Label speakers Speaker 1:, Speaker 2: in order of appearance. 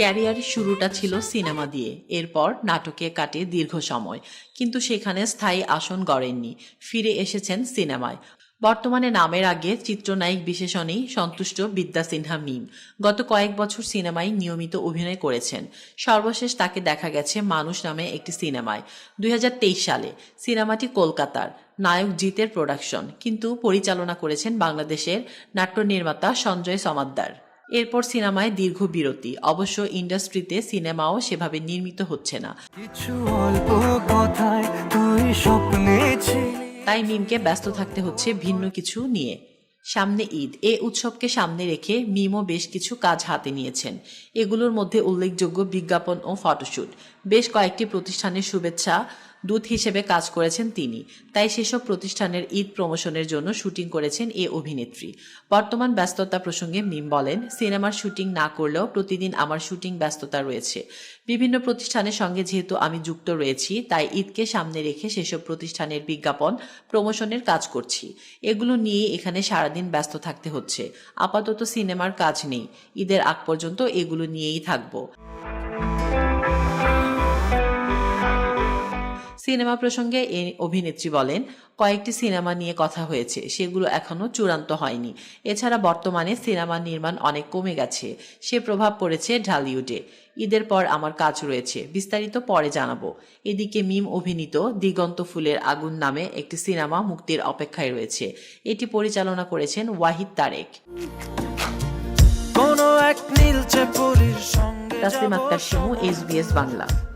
Speaker 1: ক্যারিয়ারের শুরুটা ছিল সিনেমা দিয়ে, এরপর নাটকে কাটে দীর্ঘ সময়। কিন্তু সেখানে স্থায়ী আসন গড়েননি, ফিরে এসেছেন সিনেমায়। বর্তমানে নামের আগে চিত্রনায়ক বিশেষণেই সন্তুষ্ট বিদ্যা সিনহা মিম। গত কয়েক বছর সিনেমায় নিয়মিত অভিনয় করেছেন। সর্বশেষ তাকে দেখা গেছে মানুষ নামে একটি সিনেমায়, দুই হাজার তেইশ সালে। সিনেমাটি কলকাতার, নায়ক জিতের প্রোডাকশন। কিন্তু পরিচালনা করেছেন বাংলাদেশের নাট্য নির্মাতা সঞ্জয় সমাদ্দার। এরপর সিনেমায় দীর্ঘ বিরতি। অবশ্য ইন্ডাস্ট্রিতে সিনেমাও সেভাবে নির্মিত হচ্ছে না।
Speaker 2: কিছু অল্প কথায় তুই স্বপ্নে
Speaker 1: তাই মিমকে ব্যস্ত থাকতে হচ্ছে ভিন্ন কিছু নিয়ে। সামনে ঈদ। এ উৎসবকে সামনে রেখে মিমও বেশ কিছু কাজ হাতে নিয়েছেন। এগুলোর মধ্যে উল্লেখযোগ্য বিজ্ঞাপন ও ফটোশুট। বেশ কয়েকটি প্রতিষ্ঠানের শুভেচ্ছা দূত হিসেবে কাজ করেছেন তিনি। তাই সেসব প্রতিষ্ঠানের ঈদ প্রমোশনের জন্য শুটিং করেছেন এ অভিনেত্রী। বর্তমান ব্যস্ততা প্রসঙ্গে মিম বলেন, সিনেমার শুটিং না করলেও প্রতিদিন আমার শুটিং ব্যস্ততা রয়েছে। বিভিন্ন প্রতিষ্ঠানের সঙ্গে যেহেতু আমি যুক্ত রয়েছি, তাই ঈদকে সামনে রেখে সেসব প্রতিষ্ঠানের বিজ্ঞাপন, প্রমোশনের কাজ করছি। এগুলো নিয়ে এখানে সারাদিন ব্যস্ত থাকতে হচ্ছে। আপাতত সিনেমার কাজ নেই। ঈদের আগ পর্যন্ত এগুলো নিয়েই থাকব। সিনেমা প্রসঙ্গে এই অভিনেত্রী বলেন কয়েকটি সিনেমা নিয়ে কথা হয়েছে সেগুলো এখনও চূড়ান্ত হয়নি। এছাড়া বর্তমানে সিনেমা নির্মাণ অনেক কমে গেছে। সে প্রভাব পড়েছে ঢালিউডে। ঈদের পর আমার কাজ রয়েছে বিস্তারিত পরে জানাব। এদিকে মিম অভিনীত দিগন্ত ফুলের আগুন নামে একটি সিনেমা মুক্তির অপেক্ষায় রয়েছে। এটি পরিচালনা করেছেন ওয়াহিদ তারেক। তাসলিম আক্তার শিমু এসবিএস বাংলা।